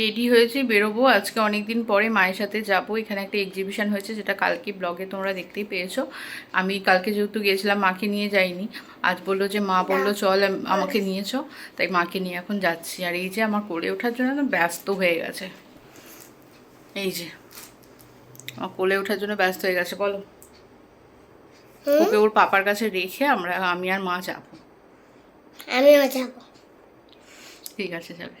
Ready হয়েছি বেরোবো। আজকে অনেক দিন পরে মায়ের সাথে যাব। এখানে একটা এক্সিবিশন হয়েছে যেটা কালকে ব্লগে তোমরা দেখতেই পেয়েছ। আমি কালকে যেহেতু গিয়েছিলাম মাকে নিয়ে যাইনি। আজ বলল যে মা বলল চল আমাকে নিয়েছো তাই মাকে নিয়ে এখন যাচ্ছি। আর এই যে আমার কোলে ওঠার জন্য না ব্যস্ত হয়ে গেছে। এই যে আমার কোলে ওঠার জন্য ব্যস্ত হয়ে গেছে বলো। ওকে ওর পাপার কাছে রেখে আমরা আমি আর মা যাব। আমিও যাব। ঠিক আছে যাবে।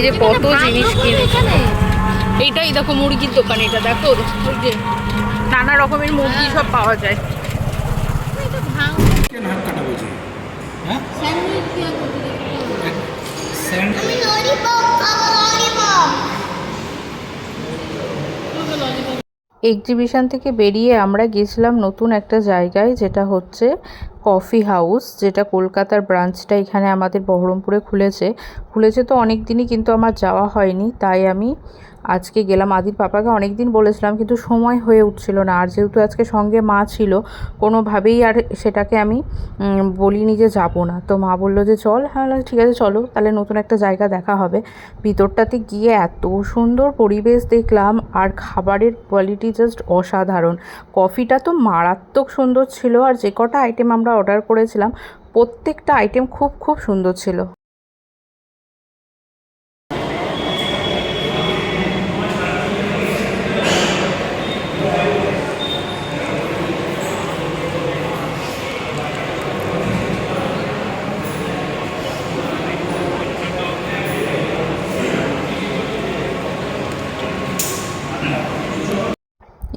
এই যে কত জিনিস কিনে এইটাই দেখো মুরগির দোকান এটা দেখো। ওই যে নানা রকমের মুরগি সব পাওয়া যায়। হ্যাঁ? স্যান্ডউইচ কি আর করতে দেবে? স্যান্ড আমি ললিপপ খাব ললিপপ এক্সিবিশন থেকে বেরিয়ে আমরা গেছিলাম নতুন একটা জায়গায়, যেটা হচ্ছে কফি হাউস যেটা কলকাতার ব্রাঞ্চটা এখানে আমাদের বহরমপুরে খুলেছে। খুলেছে তো অনেক দিনই কিন্তু আমার যাওয়া হয়নি, তাই আমি আজকে গেলাম, আদির পাপাকে অনেক দিন বলেছিলাম, কিন্তু সময় হয়ে উঠছিল না। আর যেহেতু আজকে সঙ্গে মা ছিল, কোনোভাবেই আর সেটাকে আমি বলিনি যে যাব না। তো মা বলল যে চল হ্যাঁ ঠিক আছে, চলো, তাহলে নতুন একটা জায়গা দেখা হবে। ভিতরটাতে গিয়ে এত সুন্দর পরিবেশ দেখলাম, আর খাবারের কোয়ালিটি জাস্ট অসাধারণ। কফিটা তো মারাত্মক সুন্দর ছিল, আর যে কটা আইটেম আমরা অর্ডার করেছিলাম, প্রত্যেকটা আইটেম খুব খুব সুন্দর ছিল।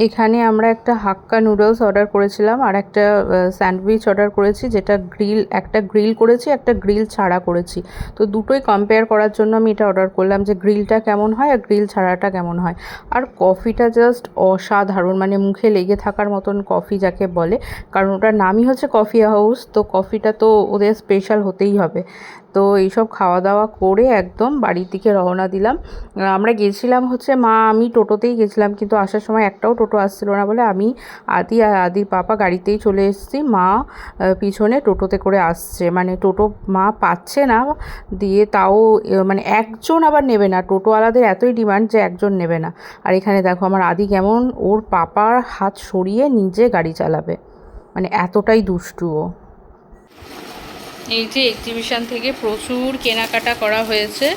এখানে আমরা একটা হাক্কা নুডলস অর্ডার করেছিলাম আর একটা স্যান্ডউইচ অর্ডার করেছি, যেটা গ্রিল, একটা গ্রিল করেছি, একটা গ্রিল ছাড়া করেছি। তো দুটোই কম্পেয়ার করার জন্য আমি এটা অর্ডার করলাম যে গ্রিলটা কেমন হয় আর গ্রিল ছাড়াটা কেমন হয়। আর কফিটা জাস্ট অসাধারণ মানে মুখে লেগে থাকার মতন কফি যাকে বলে, কারণ ওটার নামই হচ্ছে কফি হাউস, তো কফিটা তো ওদের স্পেশাল হতেই হবে। তো এইসব খাওয়া দাওয়া করে একদম বাড়ির দিকে রওনা দিলাম। আমরা গেছিলাম হচ্ছে, মা আমি টোটোতেই গেছিলাম, কিন্তু আসার সময় একটাও টোটো আসছিল না বলে আমি আদি আর আদির পাপা গাড়িতেই চলে এসেছি। মা পিছনে টোটোতে করে আসছে। মানে টোটো মা পাচ্ছে না, দিয়ে তাও মানে একজন আবার নেবে না। টোটোওয়ালাদের এতই ডিমান্ড যে একজন নেবে না। আর এখানে দেখো আমার আদি কেমন, ওর পাপার হাত সরিয়ে নিজে গাড়ি চালাবে। মানে এতটাই দুষ্টু ও। এই যে এক্সিবিশন থেকে প্রচুর কেনাকাটা করা হয়েছে।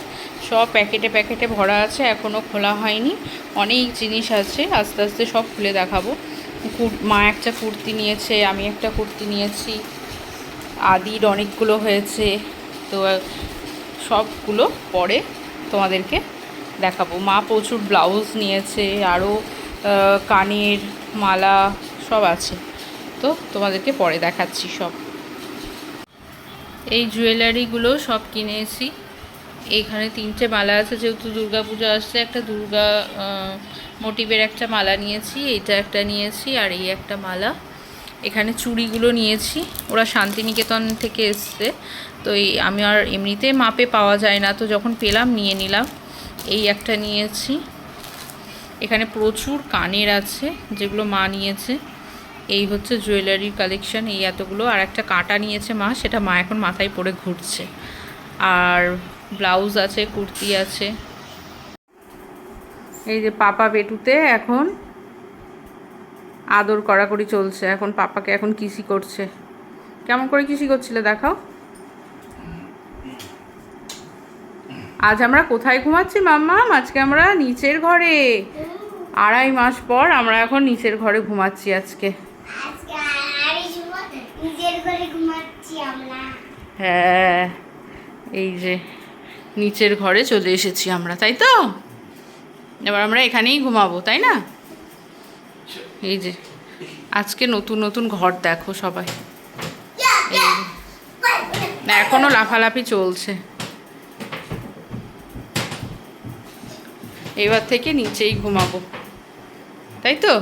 সব প্যাকেটে প্যাকেটে ভরা আছে এখনও খোলা হয়নি। অনেক জিনিস আছে, আস্তে আস্তে সব খুলে দেখাবো। মা একটা কুর্তি নিয়েছে, আমি একটা কুর্তি নিয়েছি। আদির অনেকগুলো হয়েছে, তো সবগুলো পরে তোমাদেরকে দেখাবো। মা প্রচুর ব্লাউজ নিয়েছে আরও কানের মালা সব আছে। তো তোমাদেরকে পরে দেখাচ্ছি সব। এই জুয়েলারিগুলো সব কিনেছি। এখানে তিনটে মালা আছে, যেহেতু দুর্গা পুজো আসছে, একটা দুর্গা মোটিভের একটা মালা নিয়েছি, এইটা একটা নিয়েছি, আর এই একটা মালা। এখানে চুড়িগুলো নিয়েছি, ওরা শান্তিনিকেতন থেকে এসছে, তো এই আমি আর এমনিতে মাপে পাওয়া যায় না, তো যখন পেলাম নিয়ে নিলাম, এই একটা নিয়েছি। এখানে প্রচুর কানের আছে, যেগুলো মা নিয়েছে। এই হচ্ছে জুয়েলারির কালেকশন এই এতগুলো। আর একটা কাঁটা নিয়েছে মা, সেটা মা এখন মাথায় পরে ঘুরছে। আর ব্লাউজ আছে, কুর্তি আছে। এই যে পাপা বেটুতে এখন আদর কড়াকড়ি চলছে। এখন পাপাকে এখন কিসি করছে। কেমন করে কিসি করছিলে দেখাও। আজ আমরা কোথায় ঘুমাচ্ছি মাম্মা আজকে আমরা নিচের ঘরে। আড়াই মাস পর আমরা এখন নিচের ঘরে ঘুমাচ্ছি আজকে। নিজের ঘরে ঘুমাচ্ছি আমরা। হ্যাঁ এই যে নিচের ঘরে চলে এসেছি আমরা তাই তো? এবার আমরা এখানেই ঘুমাবো তাই না? এই যে আজকে নতুন নতুন ঘর দেখো সবাই। এই যে। না এখনও লাফালাফি চলছে। এবার থেকে নিচেই ঘুমাবো। তাই তো?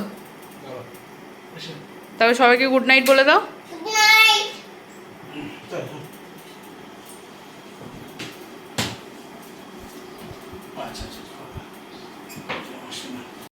তবে সবাইকে গুড নাইট বলে দাও। আচ্ছা আচ্ছা